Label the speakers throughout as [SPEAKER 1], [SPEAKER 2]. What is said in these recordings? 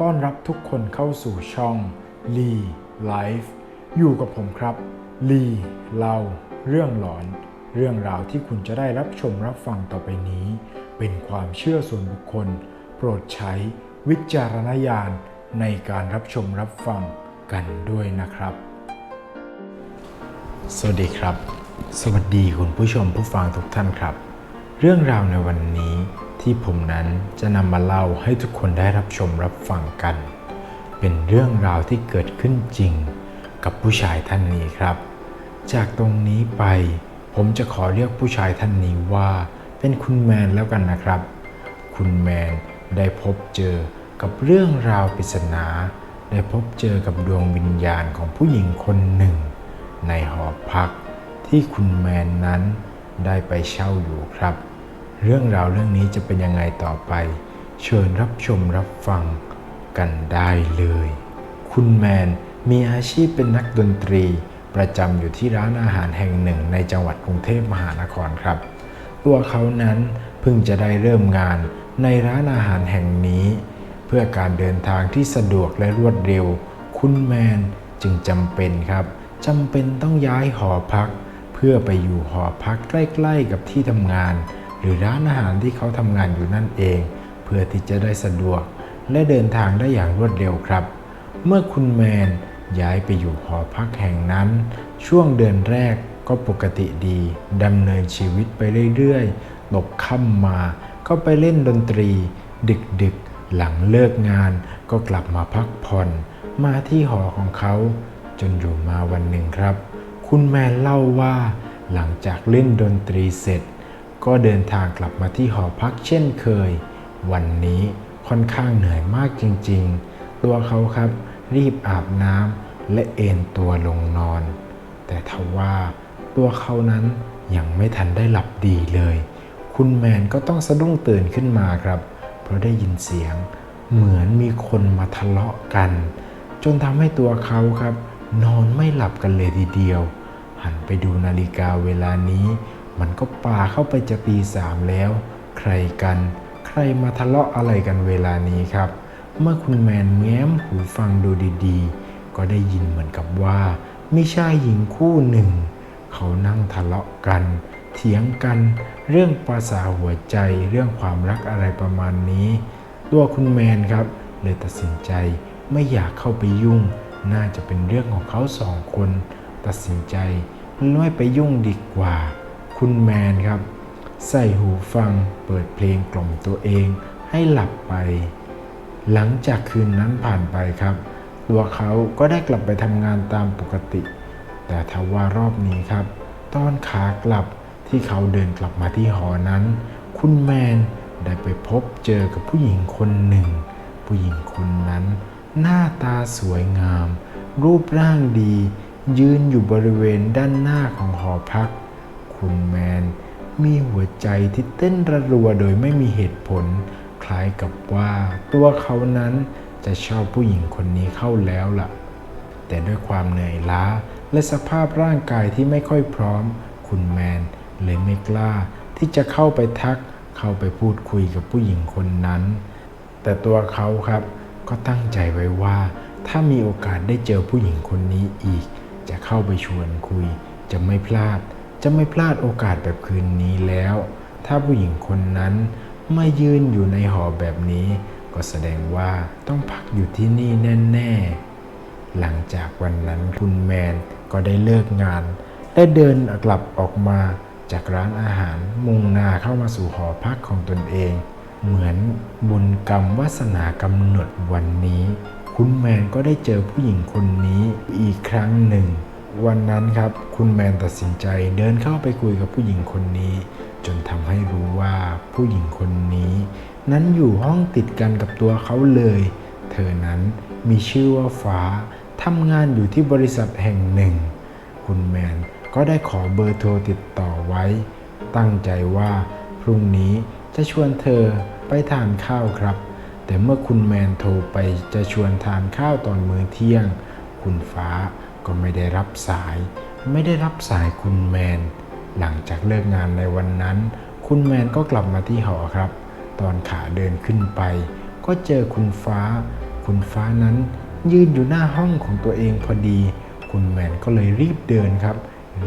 [SPEAKER 1] ต้อนรับทุกคนเข้าสู่ช่องลีไลฟ์อยู่กับผมครับลีเล่าเรื่องหลอน เรื่องราวที่คุณจะได้รับชมรับฟังต่อไปนี้ เป็นความเชื่อส่วนบุคคล โปรดใช้วิจารณญาณในการรับชมรับฟังกันด้วยนะครับ สวัสดีครับ สวัสดีคุณผู้ชมผู้ฟังทุกท่านครับ เรื่องราวในวันนี้ ที่ผมนั้นจะนำมาเล่าให้ทุกคนได้รับชมรับฟังกัน เป็นเรื่องราวที่เกิดขึ้นจริง กับผู้ชายท่านนี้ครับ จากตรงนี้ไป ผมจะขอเรียกผู้ชายท่านนี้ว่าเป็นคุณแมนแล้วกันนะครับ คุณแมนได้พบเจอกับเรื่องราวปริศนา ได้พบเจอกับดวงวิญญาณของผู้หญิงคนหนึ่ง ในหอพักที่คุณแมนนั้นได้ไปเช่าอยู่ครับ เรื่องราวเรื่องนี้จะเป็นยังไงต่อไป เชิญรับชมรับฟังกันได้เลย คุณแมนมีอาชีพเป็นนักดนตรี ประจำอยู่ที่ร้านอาหารแห่งหนึ่งในจังหวัดกรุงเทพมหานครครับ ตัวเขานั้นเพิ่งจะได้เริ่มงานในร้านอาหารแห่งนี้ เพื่อการเดินทางที่สะดวกและรวดเร็ว คุณแมนจึงจำเป็นครับจำเป็นต้องย้ายหอพัก เพื่อไปอยู่หอพักใกล้ ๆ กับที่ทำงาน หรือร้านอาหารที่เขาทำงานอยู่นั่นเอง เพื่อที่จะได้สะดวก และเดินทางได้อย่างรวดเร็วครับ เมื่อคุณแมนย้ายไปอยู่หอพักแห่งนั้น ช่วงเดือนแรกก็ปกติดีดำเนินชีวิตไปเรื่อยๆหลบค่ำมาก็ไปเล่นดนตรี ดึกๆ หลังเลิกงานก็กลับมาพักผ่อน มาที่หอของเขา จนอยู่มาวันหนึ่งครับ คุณแมนเล่าว่า หลังจากเล่นดนตรีเสร็จ ก็เดินทางกลับมาที่หอพักเช่นเคย วันนี้ค่อนข้างเหนื่อยมากจริงๆ ตัวเขาครับรีบอาบน้ำและเอนตัวลงนอน แต่ทว่าตัวเขานั้นยังไม่ทันได้หลับดีเลย คุณแมนก็ต้องสะดุ้งตื่นขึ้นมาครับ เพราะได้ยินเสียงเหมือนมีคนมาทะเลาะกัน จนทำให้ตัวเขาครับ นอนไม่หลับกันเลยทีเดียว หันไปดูนาฬิกาเวลานี้ มันก็ปาเข้าไปจะตีสามแล้ว ใครกัน ใครมาทะเลาะอะไรกันเวลานี้ครับ เมื่อคุณแมนแง้มหูฟังดูดีๆ ก็ได้ยินเหมือนกับว่ามีชายหญิงคู่หนึ่ง เขานั่งทะเลาะกัน เถียงกัน เรื่องภาษาหัวใจเรื่องความรักอะไรประมาณนี้ ตัวคุณแมนครับ เลยตัดสินใจไม่อยากเข้าไปยุ่ง น่าจะเป็นเรื่องของเขาสองคน ตัดสินใจไม่ไปยุ่งดีกว่า คุณแมนครับ ใส่หูฟังเปิดเพลงกล่อมตัวเองให้หลับไป หลังจากคืนนั้นผ่านไปครับ ตัวเขาก็ได้กลับไปทำงานตามปกติ แต่ทว่ารอบนี้ครับตอนขากลับที่เขาเดินกลับมาที่หอนั้น คุณแมนได้ไปพบเจอกับผู้หญิงคนหนึ่ง ผู้หญิงคนนั้น หน้าตาสวยงาม รูปร่างดี ยืนอยู่บริเวณด้านหน้าของหอพัก คุณแมน มีหัวใจที่เต้นระรัวโดยไม่มีเหตุผล คล้ายกับว่าตัวเขานั้นจะชอบผู้หญิงคนนี้เข้าแล้วล่ะ แต่ด้วยความเหนื่อยล้าและสภาพร่างกายที่ไม่ค่อยพร้อม คุณแมนเลยไม่กล้า ที่จะเข้าไปทัก เข้าไปพูดคุยกับผู้หญิงคนนั้น แต่ตัวเขาครับก็ตั้งใจไว้ว่า ถ้ามีโอกาสได้เจอผู้หญิงคนนี้อีก จะเข้าไปชวนคุยจะไม่พลาด จะไม่พลาดโอกาสแบบคืนนี้แล้ว ถ้าผู้หญิงคนนั้นไม่ยืนอยู่ในหอแบบนี้ ก็แสดงว่าต้องพักอยู่ที่นี่แน่ๆ หลังจากวันนั้นคุณแมนก็ได้เลิกงานและเดินกลับออกมาจากร้านอาหารมุ่งหน้าเข้ามาสู่หอพักของตนเอง เหมือนบุญกรรมวาสนากำหนดวันนี้ คุณแมนก็ได้เจอผู้หญิงคนนี้อีกครั้งหนึ่ง วันนั้นครับ คุณแมนตัดสินใจเดินเข้าไปคุยกับผู้หญิงคนนี้ จนทำให้รู้ว่าผู้หญิงคนนี้ นั้นอยู่ห้องติดกันกับตัวเขาเลย เธอนั้นมีชื่อว่าฟ้าทำงานอยู่ที่บริษัทแห่งหนึ่ง คุณแมนก็ได้ขอเบอร์โทรติดต่อไว้ ตั้งใจว่าพรุ่งนี้จะชวนเธอไปทานข้าวครับ แต่เมื่อคุณแมนโทรไปจะชวนทานข้าวตอนมื้อเที่ยง คุณฟ้า ก็ไม่ได้รับสาย ไม่ได้รับสายคุณแมน หลังจากเลิกงานในวันนั้น คุณแมนก็กลับมาที่หอครับ ตอนขาเดินขึ้นไป ก็เจอคุณฟ้า คุณฟ้านั้นยืนอยู่หน้าห้องของตัวเองพอดี คุณแมนก็เลยรีบเดินครับ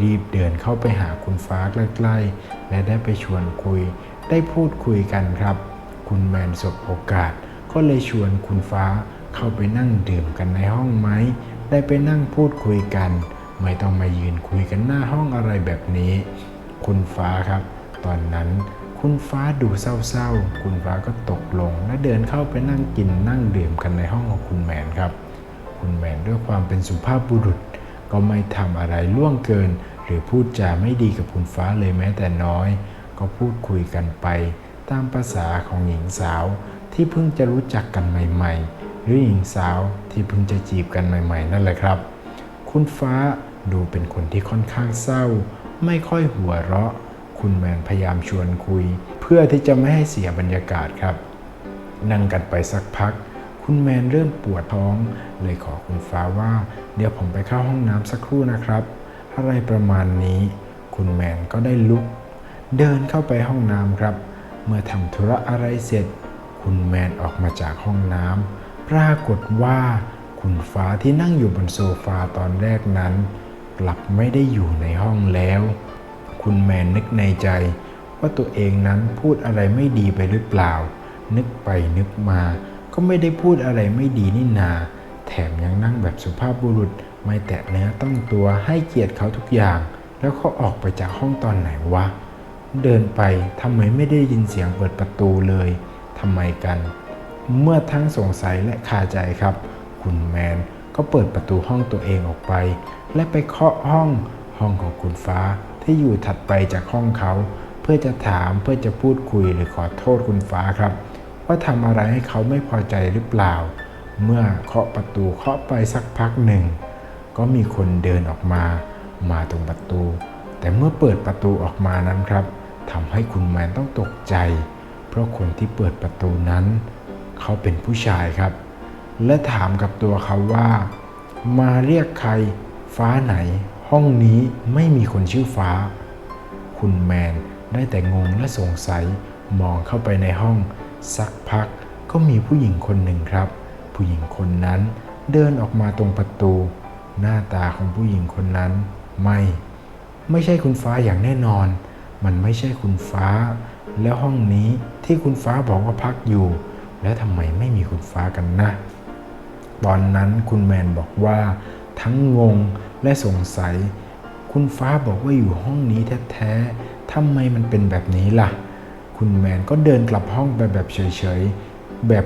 [SPEAKER 1] รีบเดินเข้าไปหาคุณฟ้าใกล้ๆ และได้ไปชวนคุย ได้พูดคุยกันครับ คุณแมนสบโอกาส ก็เลยชวนคุณฟ้าเข้าไปนั่งดื่มกันในห้องไหม ได้ไปนั่งพูดคุยกัน ไม่ต้องมายืนคุยกันหน้าห้องอะไรแบบนี้ คุณฟ้าครับ ตอนนั้นคุณฟ้าดูเศร้าๆ คุณฟ้าก็ตกลง และเดินเข้าไปนั่งกินนั่งดื่มกันในห้องของคุณแมนครับ คุณแมนด้วยความเป็นสุภาพบุรุษ ก็ไม่ทำอะไรล่วงเกิน หรือพูดจาไม่ดีกับคุณฟ้าเลยแม้แต่น้อย ก็พูดคุยกันไป ตามภาษาของหญิงสาวที่เพิ่งจะรู้จักกันใหม่ ๆ หรือหญิงสาวที่เพิ่งจะจีบกันใหม่ ๆ นั่นแหละครับ คุณฟ้าดูเป็นคนที่ค่อนข้างเศร้า ไม่ค่อยหัวเราะ คุณแมนพยายามชวนคุย เพื่อที่จะไม่ให้เสียบรรยากาศครับ นั่งกันไปสักพัก คุณแมนเริ่มปวดท้อง เลยขอคุณฟ้าว่า เดี๋ยวผมไปเข้าห้องน้ำสักครู่นะครับ อะไรประมาณนี้ คุณแมนก็ได้ลุก เดินเข้าไปห้องน้ำครับ เมื่อทำธุระอะไรเสร็จ คุณแมนออกมาจากห้องน้ำ ปรากฏว่าคุณฟ้าที่นั่งอยู่บนโซฟาตอนแรกนั้น กลับไม่ได้อยู่ในห้องแล้ว คุณแมนนึกในใจ ว่าตัวเองนั้นพูดอะไรไม่ดีไปหรือเปล่า นึกไปนึกมา ก็ไม่ได้พูดอะไรไม่ดีนี่นา แถมยังนั่งแบบสุภาพบุรุษไม่แตะเนื้อต้องตัวให้เกียรติเขาทุกอย่าง แล้วเขาออกไปจากห้องตอนไหนวะ เดินไปทำไมไม่ได้ยินเสียงเปิดประตูเลยทำไมกัน เมื่อทั้งสงสัยและคาใจครับ คุณแมนก็เปิดประตูห้องตัวเองออกไป และไปเคาะห้องห้องของคุณฟ้าที่อยู่ถัดไปจากห้องเขา เพื่อจะถามเพื่อจะพูดคุยหรือขอโทษคุณฟ้าครับ ว่าทำอะไรให้เขาไม่พอใจหรือเปล่า เมื่อเคาะประตูเคาะไปสักพักหนึ่ง ก็มีคนเดินออกมา มาตรงประตู แต่เมื่อเปิดประตูออกมานั้นครับทำให้คุณแมนต้องตกใจ เพราะคนที่เปิดประตูนั้น เขาเป็นผู้ชายครับ และถามกับตัวเขาว่า มาเรียกใครฟ้าไหน ห้องนี้ไม่มีคนชื่อฟ้า คุณแมนได้แต่งงและสงสัยมองเข้าไปในห้อง สักพักก็มีผู้หญิงคนหนึ่งครับ ผู้หญิงคนนั้นเดินออกมาตรงประตู หน้าตาของผู้หญิงคนนั้น ไม่ ไม่ใช่คุณฟ้าอย่างแน่นอน มันไม่ใช่คุณฟ้า แล้วห้องนี้ที่คุณฟ้าบอกว่าพักอยู่ แล้วทำไมไม่มีคุณฟ้ากันนะ ตอนนั้นคุณแมนบอกว่าทั้งงงและสงสัย คุณฟ้าบอกว่าอยู่ห้องนี้แท้ๆทำไมมันเป็นแบบนี้ล่ะ คุณแมนก็เดินกลับห้องไปแบบเฉยๆ แบบ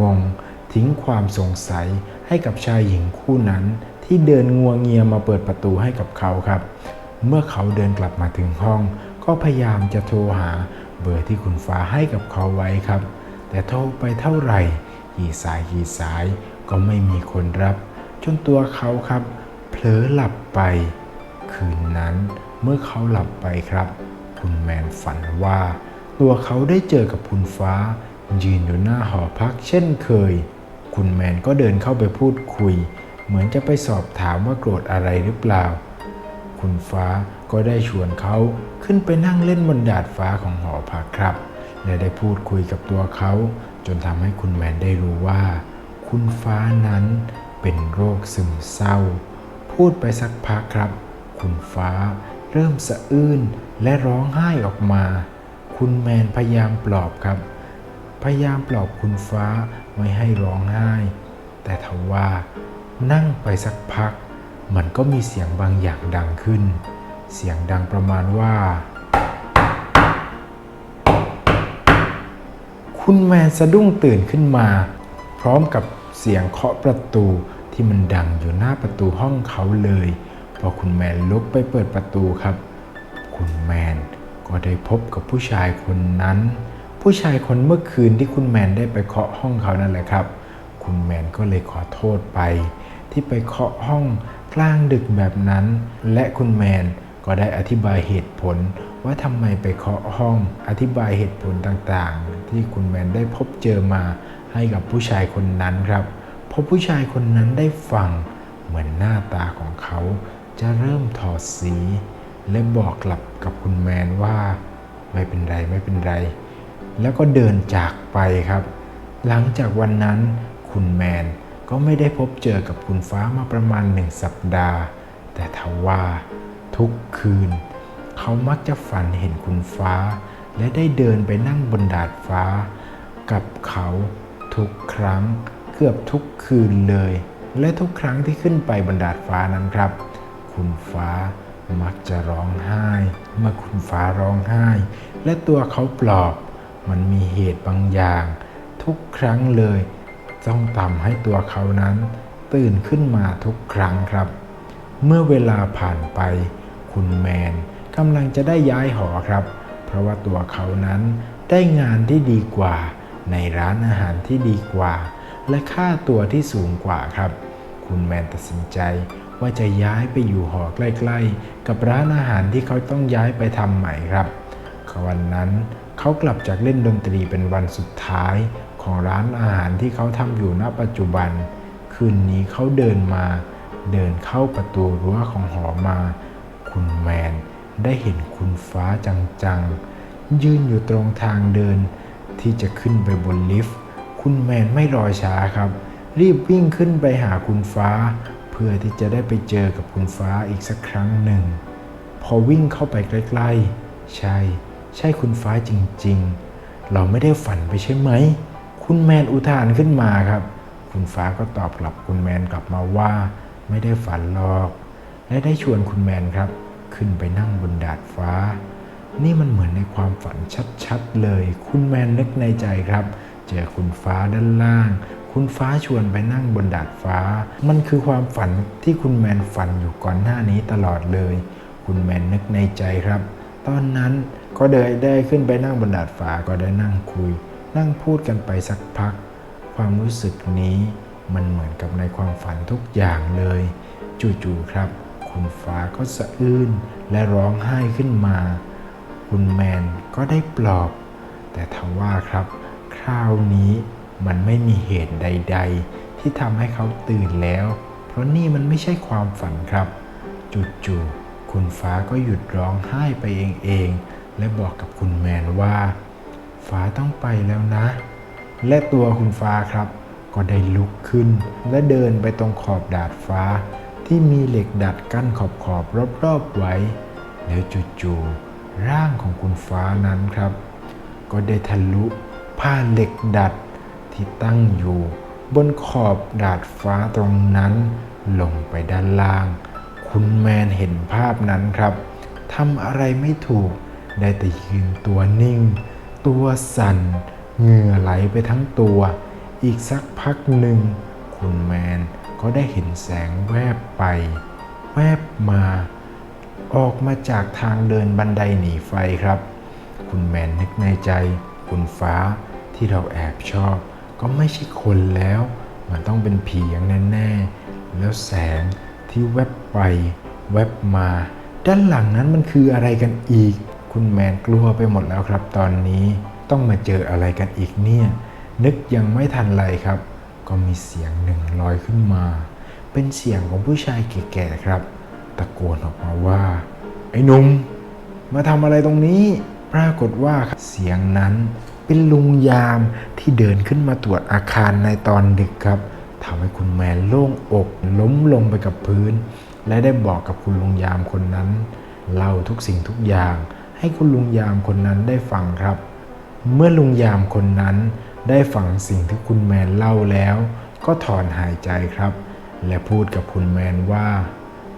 [SPEAKER 1] งงๆ ทิ้งความสงสัยให้กับชายหญิงคู่นั้น ที่เดินงัวเงียมาเปิดประตูให้กับเขาครับ เมื่อเขาเดินกลับมาถึงห้อง ก็พยายามจะโทรหาเบอร์ที่คุณฟ้าให้กับเขาไว้ครับ แต่โทรไปเท่าไหร่กี่สายกี่สายก็ไม่มีคนรับ จนตัวเขาครับเผลอหลับไป คืนนั้นเมื่อเขาหลับไปครับ คุณแมนฝันว่า ตัวเขาได้เจอกับคุณฟ้า ยืนอยู่หน้าหอพักเช่นเคย คุณแมนก็เดินเข้าไปพูดคุย เหมือนจะไปสอบถามว่าโกรธอะไรหรือเปล่า คุณฟ้าก็ได้ชวนเขาขึ้นไปนั่งเล่นบนดาดฟ้าของหอพักครับ และได้พูดคุยกับตัวเขา จนทำให้คุณแมนได้รู้ว่า คุณฟ้านั้นเป็นโรคซึมเศร้า พูดไปสักพักครับ คุณฟ้าเริ่มสะอื้นและร้องไห้ออกมา คุณแมนพยายามปลอบครับ พยายามปลอบคุณฟ้าไม่ให้ร้องไห้ แต่ทว่านั่งไปสักพัก มันก็มีเสียงบางอย่างดังขึ้น เสียงดังประมาณว่า คุณแมนสะดุ้งตื่นขึ้นมา พร้อมกับเสียงเคาะประตูที่มันดังอยู่หน้าประตูห้องเขาเลย พอคุณแมนลุกไปเปิดประตูครับ คุณแมนก็ได้พบกับผู้ชายคนนั้น ผู้ชายคนเมื่อคืนที่คุณแมนได้ไปเคาะห้องเขานั่นแหละครับ คุณแมนก็เลยขอโทษไป ที่ไปเคาะห้องกลางดึกแบบนั้น และคุณแมนก็ได้อธิบายเหตุผล ว่าทำไมไปเคาะห้องอธิบายเหตุผลต่างๆ ที่คุณแมนได้พบเจอมาให้กับผู้ชายคนนั้นครับพอผู้ชายคนนั้นได้ฟัง เหมือนหน้าตาของเขา จะเริ่มถอดสี และบอกกลับกับคุณแมนว่า ไม่เป็นไรไม่เป็นไร แล้วก็เดินจากไปครับ หลังจากวันนั้น คุณแมนก็ไม่ได้พบเจอกับคุณฟ้ามาประมาณหนึ่งสัปดาห์ แต่ทว่าทุกคืน เขามักจะฝันเห็นคุณฟ้า และได้เดินไปนั่งบนดาดฟ้า กับเขาทุกครั้งเกือบทุกคืนเลย และทุกครั้งที่ขึ้นไปบนดาดฟ้านั้นครับ คุณฟ้ามักจะร้องไห้ เมื่อคุณฟ้าร้องไห้ และตัวเขาปลอบ มันมีเหตุบางอย่าง ทุกครั้งเลยต้องทำให้ตัวเขานั้น ตื่นขึ้นมาทุกครั้งครับ เมื่อเวลาผ่านไป คุณแมน กำลังจะได้ย้ายหอครับ เพราะว่าตัวเขานั้นได้งานที่ดีกว่า ในร้านอาหารที่ดีกว่า และค่าตัวที่สูงกว่าครับ คุณแมนตัดสินใจว่าจะย้ายไปอยู่หอใกล้ ๆ กับร้านอาหารที่เขาต้องย้ายไปทำใหม่ครับวันนั้นเขากลับจากเล่นดนตรีเป็นวันสุดท้ายของร้านอาหารที่เขาทำอยู่ณปัจจุบัน คืนนี้เขาเดินมา เดินเข้าประตูรั้วของหอมา คุณแมน ได้เห็นคุณฟ้าจังๆ ยืนอยู่ตรงทางเดิน ที่จะขึ้นไปบนลิฟต์ คุณแมนไม่รอช้าครับ รีบวิ่งขึ้นไปหาคุณฟ้า เพื่อที่จะได้ไปเจอกับคุณฟ้าอีกสักครั้งหนึ่ง พอวิ่งเข้าไปใกล้ๆ ใช่ ใช่คุณฟ้าจริงๆ เราไม่ได้ฝันไปใช่ไหม คุณแมนอุทานขึ้นมาครับ คุณฟ้าก็ตอบกลับคุณแมนกลับมาว่า ไม่ได้ฝันหรอก และได้ชวนคุณแมนครับ ขึ้นไปนั่งบนดาดฟ้า นี่มันเหมือนในความฝันชัดๆเลย คุณแมนนึกในใจครับ เจอคุณฟ้าด้านล่าง คุณฟ้าชวนไปนั่งบนดาดฟ้า มันคือความฝันที่คุณแมนฝันอยู่ก่อนหน้านี้ตลอดเลย คุณแมนนึกในใจครับ ตอนนั้นก็เดินได้ขึ้นไปนั่งบนดาดฟ้าก็ได้นั่งคุย นั่งพูดกันไปสักพัก ความรู้สึกนี้มันเหมือนกับในความฝันทุกอย่างเลย จู่ๆครับ คุณฟ้าก็สะอื้นและร้องไห้ขึ้นมา คุณแมนก็ได้ปลอบ แต่ทว่าครับ คราวนี้มันไม่มีเหตุใด ๆ ที่ทำให้เขาตื่นแล้ว เพราะนี่มันไม่ใช่ความฝันครับ จู่ๆคุณฟ้าก็หยุดร้องไห้ไปเองๆและบอกกับคุณแมนว่า ฟ้าต้องไปแล้วนะ และตัวคุณฟ้าครับ ก็ได้ลุกขึ้น และเดินไปตรงขอบดาดฟ้า ที่มีเหล็กดัดกั้นขอบขอบรอบๆไว้ แล้วจู่ๆร่างของคุณฟ้านั้นครับ ก็ได้ทะลุผ่านเหล็กดัดที่ตั้งอยู่ บนขอบดาดฟ้าตรงนั้น ลงไปด้านล่าง คุณแมนเห็นภาพนั้นครับทำอะไรไม่ถูก ได้แต่ยืนตัวนิ่ง ตัวสั่น เหงื่อไหลไปทั้งตัว อีกสักพักหนึ่ง คุณแมน ก็ได้เห็นแสงแวบไป แวบมา ออกมาจากทางเดินบันไดหนีไฟครับ คุณแมนนึกในใจ คุณฟ้าที่เราแอบชอบ ก็ไม่ใช่คนแล้ว มันต้องเป็นผีอย่างแน่แล้วแสงที่แวบไป แวบมา ด้านหลังนั้นมันคืออะไรกันอีก คุณแมนกลัวไปหมดแล้วครับ ตอนนี้ต้องมาเจออะไรกันอีกเนี่ย นึกยังไม่ทันไรครับ ก็มีเสียงหนึ่งลอยขึ้นมา เป็นเสียงของผู้ชายแก่ๆครับ ตะโกนออกมาว่า ไอ้นุ่มมาทำอะไรตรงนี้ ปรากฏว่าเสียงนั้นเป็นลุงยามที่เดินขึ้นมาตรวจอาคารในตอนดึกครับทำให้คุณแมนโล่งอกล้มลงไปกับพื้น และได้บอกกับคุณลุงยามคนนั้นเล่าทุกสิ่งทุกอย่างให้คุณลุงยามคนนั้นได้ฟังครับ เมื่อลุงยามคนนั้น ได้ฟังสิ่งที่คุณแมนเล่าแล้ว ก็ถอนหายใจครับ และพูดกับคุณแมนว่า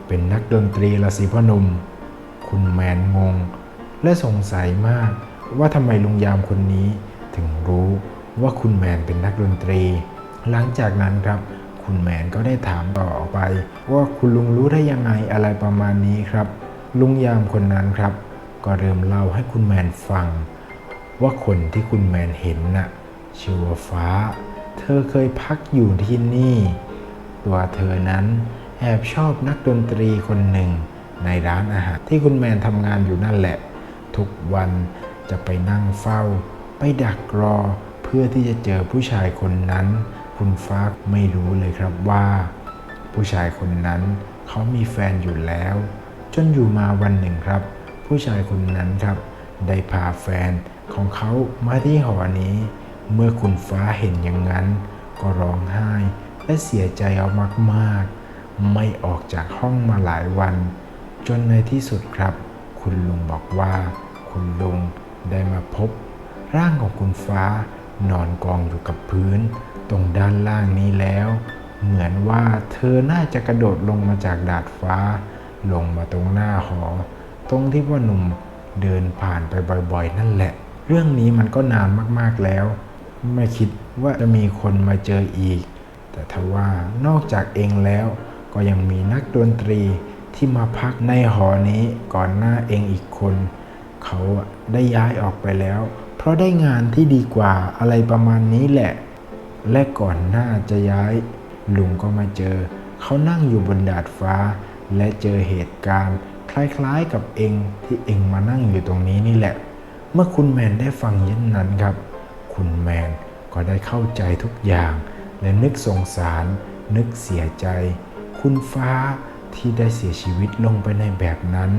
[SPEAKER 1] เป็นนักดนตรีละสิพ่อหนุ่ม คุณแมนงง และสงสัยมากว่าทำไมลุงยามคนนี้ถึงรู้ว่าคุณแมนเป็นนักดนตรี หลังจากนั้นครับ คุณแมนก็ได้ถามต่อไป ว่าคุณลุงรู้ได้ยังไงอะไรประมาณนี้ครับ ลุงยามคนนั้นครับ ก็เริ่มเล่าให้คุณแมนฟัง ว่าคนที่คุณแมนเห็นน่ะ ชื่อว่าฟ้า เธอเคยพักอยู่ที่นี่ ตัวเธอนั้นแอบชอบนักดนตรีคนหนึ่งในร้านอาหารที่คุณแมนทำงานอยู่นั่นแหละ ทุกวันจะไปนั่งเฝ้า ไปดักรอเพื่อที่จะเจอผู้ชายคนนั้น คุณฟ้าไม่รู้เลยครับว่า ผู้ชายคนนั้นเขามีแฟนอยู่แล้ว จนอยู่มาวันหนึ่งครับ ผู้ชายคนนั้นครับ ได้พาแฟนของเขามาที่หอนี้ เมื่อคุณฟ้าเห็นอย่างนั้น ก็ร้องไห้และเสียใจเอามากๆ ไม่ออกจากห้องมาหลายวัน จนในที่สุดครับ คุณลุงบอกว่า คุณลุงได้มาพบ ร่างของคุณฟ้านอนกองอยู่กับพื้น ตรงด้านล่างนี้แล้ว เหมือนว่าเธอน่าจะกระโดดลงมาจากดาดฟ้า ลงมาตรงหน้าหอ ตรงที่พ่อหนุ่มเดินผ่านไปบ่อยๆ นั่นแหละ เรื่องนี้มันก็นานมากๆแล้ว ไม่คิดว่าจะมีคนมาเจออีก แต่ทว่านอกจากเองแล้ว ก็ยังมีนักดนตรีที่มาพักในหอนี้ก่อนหน้าเองอีกคน เขาได้ย้ายออกไปแล้ว เพราะได้งานที่ดีกว่าอะไรประมาณนี้แหละ และก่อนหน้าจะย้าย ลุงก็มาเจอ เขานั่งอยู่บนดาดฟ้า และเจอเหตุการณ์ คล้ายๆกับเองที่เองมานั่งอยู่ตรงนี้นี่แหละ เมื่อคุณแมนได้ฟังเช่นนั้นครับ คุณแมนก็ได้เข้าใจทุกอย่าง และนึกสงสาร นึกเสียใจ คุณฟ้าที่ได้เสียชีวิตลงไปในแบบนั้น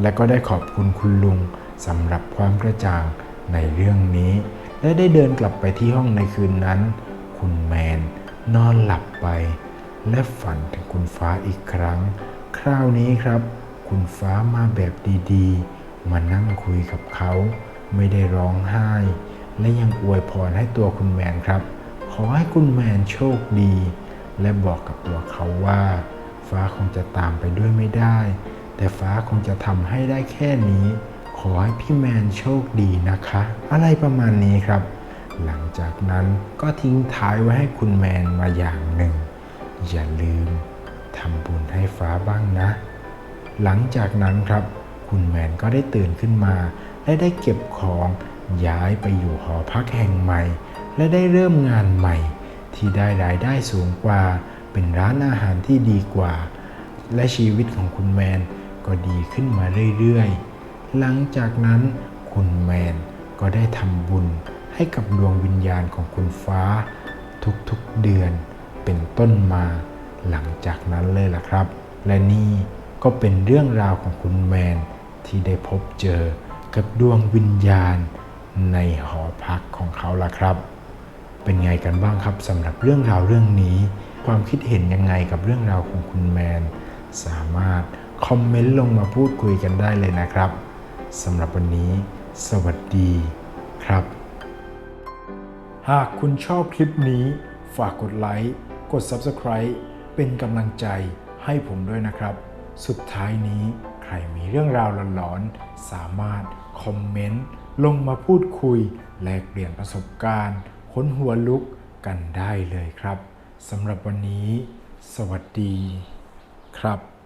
[SPEAKER 1] และก็ได้ขอบคุณคุณลุงสำหรับความกระจ่างในเรื่องนี้ และได้เดินกลับไปที่ห้องในคืนนั้น คุณแมนนอนหลับไป และฝันถึงคุณฟ้าอีกครั้ง คราวนี้ครับ คุณฟ้ามาแบบดีๆ มานั่งคุยกับเขา ไม่ได้ร้องไห้ และยังอวยพรให้ตัวคุณแมนครับ ขอให้คุณแมนโชคดี และบอกกับตัวเขาว่า ฟ้าคงจะตามไปด้วยไม่ได้ แต่ฟ้าคงจะทำให้ได้แค่นี้ ขอให้พี่แมนโชคดีนะคะ อะไรประมาณนี้ครับ หลังจากนั้นก็ทิ้งท้ายไว้ให้คุณแมนมาอย่างหนึ่ง อย่าลืมทำบุญให้ฟ้าบ้างนะ หลังจากนั้นครับ คุณแมนก็ได้ตื่นขึ้นมาและได้เก็บของ ย้ายไปอยู่หอพักแห่งใหม่ และได้เริ่มงานใหม่ ที่ได้รายได้สูงกว่า เป็นร้านอาหารที่ดีกว่า และชีวิตของคุณแมนก็ดีขึ้นมาเรื่อยๆ หลังจากนั้นคุณแมนก็ได้ทำบุญให้กับดวงวิญญาณของคุณฟ้า ทุกๆเดือนเป็นต้นมาหลังจากนั้นเลยล่ะครับ และนี่ก็เป็นเรื่องราวของคุณแมนที่ได้พบเจอกับดวงวิญญาณ ในหอพักของเขาล่ะครับ เป็นไงกันบ้างครับสำหรับเรื่องราวเรื่องนี้ ความคิดเห็นยังไงกับเรื่องราวของคุณแมน สามารถคอมเมนต์ลงมาพูดคุยกันได้เลยนะครับสำหรับวันนี้ สวัสดีครับ หากคุณชอบคลิปนี้ ฝากกดไลค์กด Subscribe เป็นกำลังใจให้ผมด้วยนะครับ สุดท้ายนี้ใครมีเรื่องราวหลอนๆสามารถคอมเมนต์ ลงมาพูดคุย แลกเปลี่ยนประสบการณ์ค้นหัวลุกกันได้เลยครับสำหรับวันนี้ สวัสดีครับ